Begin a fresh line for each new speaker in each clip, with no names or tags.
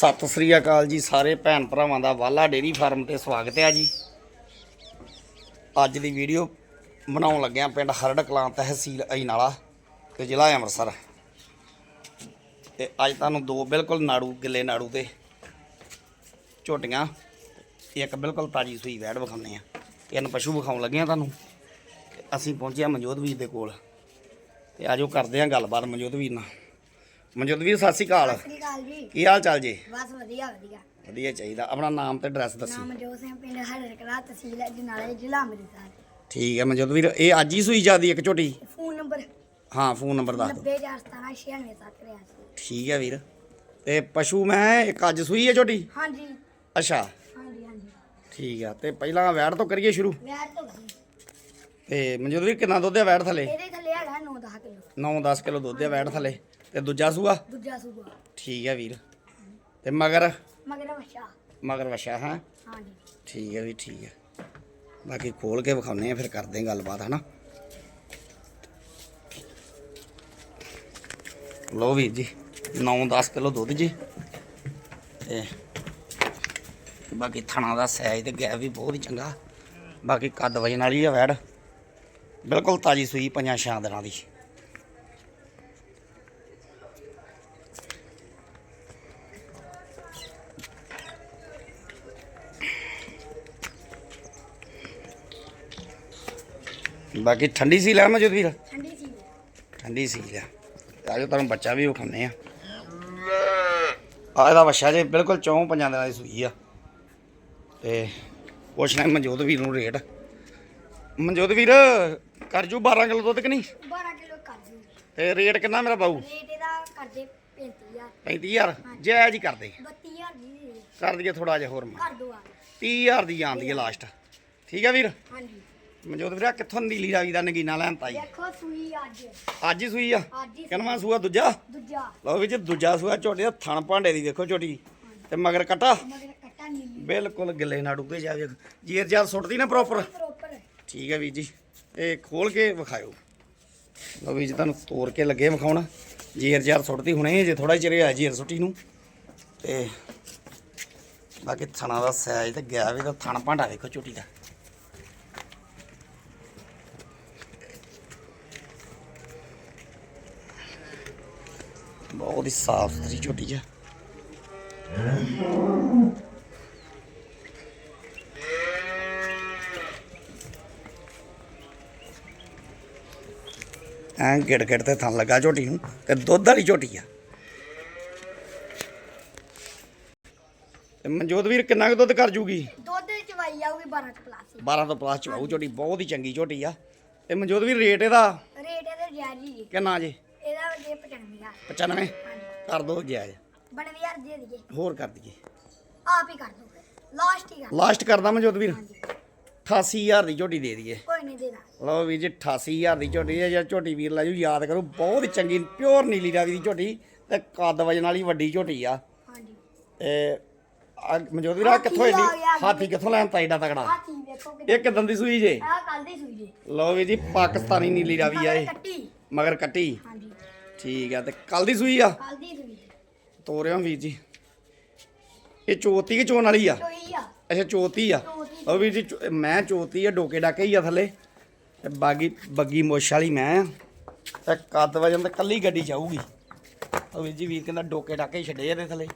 ਸਤਿ ਸ੍ਰੀ ਅਕਾਲ ਜੀ ਸਾਰੇ ਭੈਣ ਭਰਾਵਾਂ ਦਾ ਵਾਲਾ ਡੇਰੀ ਫਾਰਮ ਤੇ ਸਵਾਗਤ ਹੈ ਜੀ। ਅੱਜ ਦੀ ਵੀਡੀਓ ਬਣਾਉਣ ਲੱਗਿਆ ਪਿੰਡ ਹਰੜ ਕਲਾਂ ਤਹਿਸੀਲ ਅਜਨਾਲਾ ਤੇ ਜ਼ਿਲ੍ਹਾ ਅੰਮ੍ਰਿਤਸਰ। ਤੇ ਅੱਜ ਤੁਹਾਨੂੰ ਦੋ ਬਿਲਕੁਲ ਨਾੜੂ, ਗਿੱਲੇ ਨਾੜੂ ਤੇ ਝੋਟੀਆਂ, ਇੱਕ ਬਿਲਕੁਲ ਤਾਜੀ ਸੂਈ ਵੈੜ ਵਿਖਾਉਂਦੇ ਆ ਤਿੰਨ ਪਸ਼ੂ ਵਿਖਾਉਣ ਲੱਗੇ ਆ ਤੁਹਾਨੂੰ। ਤੇ ਅਸੀਂ ਪਹੁੰਚੇ ਆ ਮਨਜੋਤ ਵੀਰ ਦੇ ਕੋਲ। ਤੇ ਆਜੋ ਕਰਦੇ ਆ ਗੱਲਬਾਤ ਮਨਜੋਤ ਵੀਰ ਨਾਲ। ਮਨਜੋਤ ਵੀਰ ਸਤਿ ਸ੍ਰੀ ਅਕਾਲ।
ਸਤਿ ਸ਼੍ਰੀ ਅਕਾਲ ਜੀ।
ਕੀ ਹਾਲ ਚਾਲ ਜੀ?
ਬਸ ਵਧੀਆ ਵਧੀਆ।
ਵਧੀਆ ਚਾਹੀਦਾ। ਆਪਣਾ ਨਾਮ ਤੇ ਐਡਰੈਸ ਦੱਸੋ।
ਨਾਮ ਜੋਤ ਸਿੰਘ ਪਿੰਡ ਹਰਕਲਾ ਤਹਿਸੀਲ ਅਜਨਾਲੇ ਜ਼ਿਲ੍ਹਾ ਅੰਮ੍ਰਿਤਸਰ।
ਠੀਕ ਹੈ ਮਨਜੋਤ ਵੀਰ ਇਹ ਅੱਜ ਹੀ ਸੂਈ ਜਾਂਦੀ ਇੱਕ ਝੋਟੀ?
ਫੋਨ ਨੰਬਰ
ਹਾਂ ਫੋਨ ਨੰਬਰ ਦੱਸ ਦਿਓ।
90417969783
ਠੀਕ ਹੈ ਵੀਰ। ਤੇ ਪਸ਼ੂ ਮੈਂ ਇੱਕ ਅੱਜ ਸੂਈ ਹੈ ਝੋਟੀ?
ਹਾਂਜੀ।
ਅੱਛਾ।
ਹਾਂਜੀ ਹਾਂਜੀ।
ਠੀਕ ਆ ਤੇ ਪਹਿਲਾਂ ਵੈੜ ਤੋਂ ਕਰੀਏ ਸ਼ੁਰੂ।
ਵੈਟ ਤੋਂ
ਤੇ ਮਨਜੋਤ ਵੀਰ ਕਿੰਨਾ ਦੁੱਧ ਹੈ ਵੈੜ ਥੱਲੇ?
ਇਹਦੇ ਥੱਲੇ ਹੈਗਾ 9-10 ਕਿਲੋ।
9-10 ਕਿਲੋ ਦੁੱਧ ਹੈ ਵੈੜ ਥੱਲੇ। ਤੇ ਦੂਜਾ ਸੂਆ?
ਦੂਜਾ ਸੂਬਾ
ਠੀਕ ਹੈ ਵੀਰ। ਤੇ ਮਗਰ?
ਮਗਰ ਵਛਾ
ਮਗਰ ਵਛਾ ਹਾਂ?
ਹਾਂਜੀ।
ਠੀਕ ਹੈ ਵੀ ਠੀਕ ਹੈ ਬਾਕੀ ਖੋਲ ਕੇ ਵਿਖਾਉਨੇ ਆ ਫਿਰ ਕਰਦੇ ਹਾਂ ਗੱਲਬਾਤ ਹਨਾ? ਲੋ ਵੀਰ ਜੀ 9-10 ਕਿਲੋ ਦੁੱਧ ਜੀ। ਤੇ ਬਾਕੀ ਥਣਾ ਦਾ ਸਾਈਜ਼ ਤੇ ਗੈਪ ਵੀ ਬਹੁਤ ਹੀ ਚੰਗਾ। ਬਾਕੀ ਕੱਦ ਵਜਨ ਵਾਲੀ ਆ ਵੈੜ। ਬਿਲਕੁਲ ਤਾਜੀ ਸੂਈ ਪੰਜਾਂ ਛਾਂ ਦਿਨਾਂ ਦੀ। ਬਾਕੀ ਠੰਡੀ ਸੀ ਲੈ ਮੈਂ ਜਦ ਵੀਰ?
ਠੰਡੀ ਸੀ
ਠੰਡੀ ਸੀ ਲਿਆ ਆਜੋ ਤੁਹਾਨੂੰ ਬੱਚਾ ਵੀ ਵਿਖਾਉਂਦੇ ਆ ਆ ਇਹਦਾ ਬੱਚਾ ਜੇ ਬਿਲਕੁਲ ਚੌਂ ਪੰਜਾਂ ਦਿਨਾਂ ਦੀ ਸੂਈ ਆ। ਤੇ ਪੁੱਛਣਾ ਮਨਜੋਤ ਵੀਰ ਨੂੰ ਰੇਟ। ਮਨਜੋਤ ਵੀਰ ਕਰ ਜੂ 12 ਕਿਲੋ ਦੁੱਧ ਕਿ ਨਹੀਂ?
12 ਕਿਲੋ ਕਰ ਦਿਓ
ਤੇ ਰੇਟ ਕਿੰਨਾ ਮੇਰਾ ਬਾਊ?
ਰੇਟ ਇਹਦਾ ਕਰਦੇ 35000
35000 ਜਾਇਜ਼ ਹੀ ਕਰਦੇ
32000 ਦੀ ਦੇ ਦਿਓ।
ਕਰ ਦਈਏ ਥੋੜਾ ਜਿਹਾ ਹੋਰ
ਕਰ ਦੋ ਆ
30000 ਦੀ ਜਾਂਦੀ ਹੈ ਲਾਸਟ ਠੀਕ ਹੈ ਵੀਰ?
ਹਾਂਜੀ।
ਮਨਜੋਤ ਵੀਰ ਕਿੱਥੋਂ ਨੀਲੀ ਰਾਵੀ ਦਾ ਨਗੀਨਾ ਲੈਣ ਤਾਈ?
ਦੇਖੋ ਸੂਈ ਅੱਜ।
ਅੱਜ ਹੀ ਸੂਈ ਆ?
ਅੱਜ ਹੀ
ਕਿੰਨਵਾਂ ਸੂਆ ਦੂਜਾ?
ਦੂਜਾ।
ਲਓ ਵੀ ਜੀ ਦੂਜਾ ਸੂਆ ਦਾ ਥਣ ਭਾਂਡੇ ਦੀ ਵੇਖੋ ਝੋਟੀ। ਤੇ ਮਗਰ ਕਟਾ?
ਮਗਰ ਕੱਟਾ ਨੀਲੀ।
ਬਿਲਕੁਲ ਗਿੱਲੇ ਨਾੜੂ ਤੇ ਜਾਵੇ ਜੀਰ ਜਾਲ ਸੁੱਟਦੀ ਨਾ ਪ੍ਰੋਪਰ
ਪ੍ਰੋਪਰ
ਠੀਕ ਹੈ ਵੀਰ ਜੀ। ਇਹ ਖੋਲ ਕੇ ਵਿਖਾਇਓ। ਲਓ ਵੀ ਜੀ ਤੁਹਾਨੂੰ ਤੋੜ ਕੇ ਲੱਗੇ ਵਿਖਾਉਣ। ਜੀਰ ਜਾਲ ਸੁੱਟਦੀ ਹੁਣੇ ਜੇ ਥੋੜਾ ਚਿਰ ਆ ਜੀਰ ਸੁੱਟੀ ਨੂੰ। ਤੇ ਬਾਕੀ ਥਣਾ ਦਾ ਸਾਈਜ਼ ਤੇ ਗਿਆ ਵੀ ਤਾਂ ਥਣ ਭਾਂਡਾ ਵੇਖੋ ਝੋਟੀ ਦਾ। ਬਹੁਤ ਹੀ ਸਾਫ਼ ਸੁਥਰੀ ਝੋਟੀ ਆ। ਐਂ ਗਿੜ ਗਿੜ ਤੇ ਥਣ ਲੱਗਾ ਝੋਟੀ ਨੂੰ ਤੇ ਦੁੱਧ ਵਾਲੀ ਝੋਟੀ ਆ। ਤੇ ਮਨਜੋਤ ਵੀਰ ਕਿੰਨਾ ਕੁ ਦੁੱਧ ਕਰ ਜੂਗੀ?
ਦੁੱਧ ਚਵਾਈ ਜਾਊਗੀ 12 ਪਲਾਸ।
12 ਤੋਂ ਪਲੱਸ ਚ ਆਊ ਝੋਟੀ ਬਹੁਤ ਹੀ ਚੰਗੀ ਝੋਟੀ ਆ। ਤੇ ਮਨਜੋਤ ਵੀਰ ਰੇਟ ਇਹਦਾ
ਰੇਟ ਇਹਦੇ ਜਾਰੀ ਜੀ।
ਕਿੰਨਾ ਜੇ?
95000
95
ਹਾਂਜੀ
ਕਰ ਦੋ ਜਾਇਜ਼
92000 ਦੇ ਦਈਏ
ਹੋਰ ਕਰ ਦਈਏ।
ਆਪ ਹੀ ਕਰ ਦੋ ਲਾਸਟ ਹੀ ਕਰ
ਲਾਸਟ ਕਰਦਾ ਮਨਜੋਤ ਵੀਰ।
ਹਾਂਜੀ।
88000 ਦੀ ਝੋਟੀ ਦੇ ਦਈਏ।
ਕੋਈ ਨਹੀਂ ਦੇਣਾ।
ਲਓ ਵੀਰ ਜੀ 88000 ਦੀ ਝੋਟੀ ਹੈ ਜਾਂ ਝੋਟੀ ਵੀਰ ਲੈ ਜੂ ਯਾਦ ਕਰੋ ਬਹੁਤ ਹੀ ਚੰਗੀ ਪਿਓਰ ਨੀਲੀ ਰਾਵੀ ਦੀ ਝੋਟੀ ਤੇ ਕੱਦ ਵਜਨ ਵਾਲੀ ਵੱਡੀ ਝੋਟੀ ਆ।
ਹਾਂਜੀ।
ਤੇ ਆ ਮਨਜੋਤ ਵੀਰ ਆਹ ਕਿੱਥੋਂ
ਹਾਥੀ ਆ
ਏਡੀ। ਹਾਥੀ ਕਿੱਥੋਂ ਲੈਣ ਤਾ ਏਡਾ ਤਕੜਾ?
ਆ ਕੀ ਵੇਖੋ
ਇਹ ਕਿਦਾਂ ਦੀ ਸੂਈ ਜੇ।
ਆ ਕੱਲ ਦੀ ਸੂਈ ਜੀ।
ਲਓ ਵੀਰ ਜੀ ਪਾਕਿਸਤਾਨੀ ਨੀਲੀ ਰਾਵੀ ਆ ਇਹ। ਮਗਰ ਕੱਟੀ। ਠੀਕ ਆ ਤੇ ਕੱਲ ਦੀ ਸੂਈ ਆ?
ਕੱਲ ਦੀ ਸੂਈ।
ਤੋਰਿਓ ਵੀਰ ਜੀ। ਇਹ ਚੋਤੀ ਕਿ ਚੋਣ ਵਾਲੀ ਆ?
ਚੋਈ ਆ।
ਅੱਛਾ ਚੋਤੀ ਆ। ਉਹ ਵੀਰ ਜੀ ਚੋ- ਮੈਂ ਚੋਤੀ ਆ ਡੋਕੇ ਡਾਕੇ ਹੀ ਆ ਥੱਲੇ। ਤੇ ਬਾਗੀ ਬੱਗੀ ਮੁੱਛ ਵਾਲੀ ਮੈਂ ਆ। ਤੇ ਕੱਦ ਵਜਨ ਤੇ ਕੱਲੀ ਗੱਡੀ ਚਾਹੂਗੀ ਉਹ ਵੀਰ ਜੀ ਵੀਰ ਕਹਿੰਦਾ ਡੋਕੇ ਡਾਕੇ ਹੀ ਛੱਡੇ ਇਹਦੇ ਥੱਲੇ।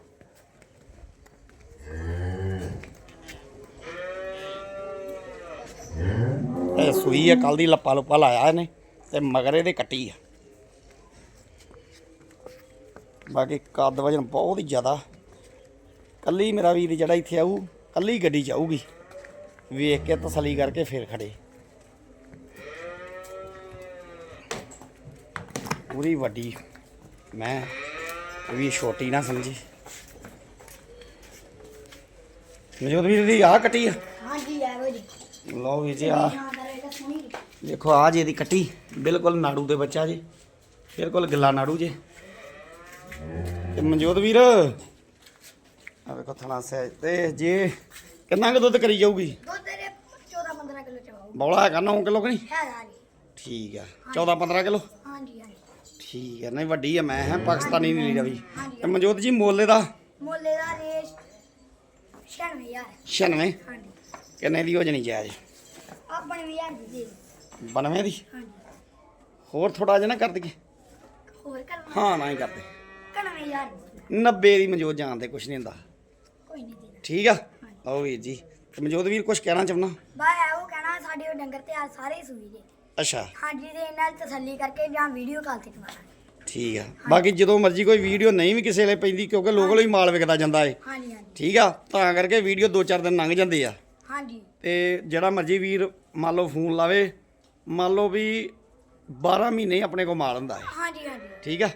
ਇਹ ਸੂਈ ਆ ਕੱਲ ਦੀ ਲੱਪਾ ਲੁੱਪਾ ਲਾਇਆ ਇਹਨੇ। ਤੇ ਮਗਰ ਇਹਦੇ ਕੱਟੀ ਆ। ਬਾਕੀ ਕੱਦ ਵਜਨ ਬਹੁਤ ਹੀ ਜ਼ਿਆਦਾ। ਕੱਲੀ ਮੇਰਾ ਵੀਰ ਜਿਹੜਾ ਇੱਥੇ ਆਊ ਕੱਲੀ ਗੱਡੀ ਚ ਆਊਗੀ। ਵੇਖ ਕੇ ਤਸੱਲੀ ਕਰਕੇ ਫੇਰ ਖੜੇ। ਪੂਰੀ ਵੱਡੀ। ਮੈਂ ਵੀ ਛੋਟੀ ਨਾ ਸਮਝੀ। ਮਜੋਦ ਵੀਰ ਦੀ ਆ ਕੱਟੀ ਆ?
ਹਾਂਜੀ ਐਵੋ ਜੀ।
ਲਓ ਵੀਰ ਜੀ ਆ ਦੇਖੋ ਆ ਜੀ ਇਹਦੀ ਕੱਟੀ ਬਿਲਕੁਲ ਨਾੜੂ ਦੇ ਬੱਚਾ ਜੀ। ਬਿਲਕੁਲ ਗਿੱਲਾ ਨਾੜੂ ਜੇ। ਤੇ ਮਨਜੋਤ ਵੀਰ ਆ ਵੇਖੋ ਥਣਾ ਸਹਿ ਤੇ ਜੇ ਕਿੰਨਾ ਕੁ ਦੁੱਧ ਕਰੀ ਜਾਊਗੀ?
ਦੁੱਧ ਤੇਰੇ 14 15 ਕਿਲੋ ਚਵਾਉ
ਬੌਲਾ ਹੈਗਾ 9 ਕਿਲੋ ਕਿ ਨਹੀਂ?
ਹੈਗਾ ਜੀ।
ਠੀਕ ਆ। 14 15 ਕਿਲੋ?
ਹਾਂਜੀ ਹਾਂਜੀ।
ਠੀਕ ਆ ਨਹੀਂ ਵੱਡੀ ਆ ਮੈਂ ਹੈ ਪਾਕਿਸਤਾਨੀ ਨੀਲੀ ਰਵੀ
ਹਾਂਜੀ।
ਤੇ ਮਨਜੋਤ ਜੀ ਮੋਲੇ ਦਾ?
ਮੁੱਲੇ ਦਾ 96000
96
ਹਾਂਜੀ।
ਕਿੰਨੇ ਦੀ ਹੋ ਜਣੀ ਜਾਇਜ਼?
ਆ 92000 ਦੀ ਦੇ ਦਿਓ।
92 ਦੀ?
ਹਾਂਜੀ।
ਹੋਰ ਥੋੜਾ ਜਿਹਾ ਨਾ ਕਰ ਦਈਏ।
ਹੋਰ ਕਰਵਾ
ਹਾਂ ਨਾ ਹੀ ਕਰਦੇ
91000
90 ਦੀ ਮਨਜੋਤ ਜਾਣਦੇ ਕੁਛ ਨਹੀਂ ਹੁੰਦਾ।
ਕੋਈ ਨਹੀਂ ਦੇਣਾ
ਠੀਕ ਆ? ਆਓ ਵੀਰ ਜੀ। ਤੇ ਮਨਜੋਤ ਵੀਰ ਕੁਛ ਕਹਿਣਾ ਚਾਹੁੰਦਾ?
ਬਾ ਇਹੋ ਕਹਿਣਾ ਸਾਡੇ ਉਹ ਡੰਗਰ ਤੇ ਆ ਸਾਰੇ ਸੂਈ ਜੇ
ਅੱਛਾ।
ਹਾਂਜੀ ਤੇ ਇਹਨਾਂ ਦੀ ਤਸੱਲੀ ਕਰਕੇ ਜਾਂ ਵੀਡੀਓ ਕਾਲ ਤੇ ਕਰਵਾਣਾ
ਠੀਕ ਆ। ਬਾਕੀ ਜਦੋਂ ਮਰਜ਼ੀ ਕੋਈ ਵੀਡੀਓ ਨਹੀਂ ਵੀ ਕਿਸੇ ਲਈ ਪੈਂਦੀ ਕਿਉਂਕਿ ਲੋਕਲ ਹੀ ਮਾਲ ਵਿਕਦਾ ਜਾਂਦਾ ਏ।
ਹਾਂਜੀ ਹਾਂਜੀ।
ਠੀਕ ਆ? ਤਾਂ ਕਰਕੇ ਵੀਡੀਓ 2-4 ਦਿਨ ਲੰਘ ਜਾਂਦੇ ਆ।
ਹਾਂਜੀ।
ਤੇ ਜਿਹੜਾ ਮਰਜ਼ੀ ਵੀਰ ਮੰਨ ਲਓ ਫੋਨ ਲਾਵੇ ਮੰਨ ਲਓ ਵੀ 12 ਮਹੀਨੇ ਆਪਣੇ ਕੋਲ ਮਾਲ ਹੁੰਦਾ ਹੈ
ਹਾਂਜੀ ਹਾਂਜੀ।
ਠੀਕ ਆ?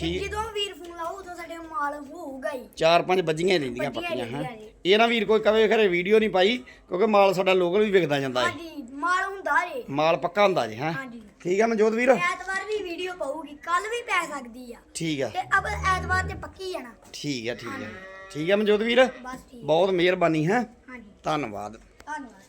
ਠੀਕ।
ਜਦੋਂ ਵੀਰ ਫੋਨ ਲਾਊ ਉਦੋਂ ਸਾਡੇ ਮਾਲ ਹੋਊਗਾ ਹੀ।
ਚਾਰ ਪੰਜ ਵੱਜੀਆਂ ਹੀ ਰਹਿੰਦੀਆਂ
ਵੱਜੀਆਂ
ਪੱਕੀਆਂ
ਹੀ।
ਇਹ ਨਾ ਵੀਰ ਕੋਈ ਕਵੇ ਖਰੇ ਵੀਡੀਓ ਨਹੀਂ ਪਾਈ ਕਿਉਂਕਿ ਮਾਲ ਸਾਡਾ ਲੋਕਲ ਵੀ ਵਿਕਦਾ ਜਾਂਦਾ ਹੈ।
ਹਾਂਜੀ ਮਾਲ ਹੁੰਦਾ ਜੇ।
ਮਾਲ ਪੱਕਾ ਹੁੰਦਾ ਜੀ ਹਾਂ।
ਹਾਂਜੀ।
ਠੀਕ ਆ ਮਨਜੋਤ ਵੀਰ?
ਐਤਵਾਰ ਵੀ ਵੀਡੀਓ ਪਾਊਗੀ ਕੱਲ ਵੀ ਪੈ ਸਕਦੀ ਆ।
ਠੀਕ ਆ।
ਤੇ ਅਬ ਐਤਵਾਰ ਤੇ ਪੱਕੀ ਨਾ।
ਠੀਕ ਆ ਠੀਕ ਆ। ਠੀਕ ਆ ਮਨਜੋਤ ਵੀਰ?
ਬਸ ਠੀਕ।
ਬਹੁਤ ਮਿਹਰਬਾਨੀ ਹੈ।
ਹਾਂਜੀ।
ਧੰਨਵਾਦ।
ਧੰਨਵਾਦ।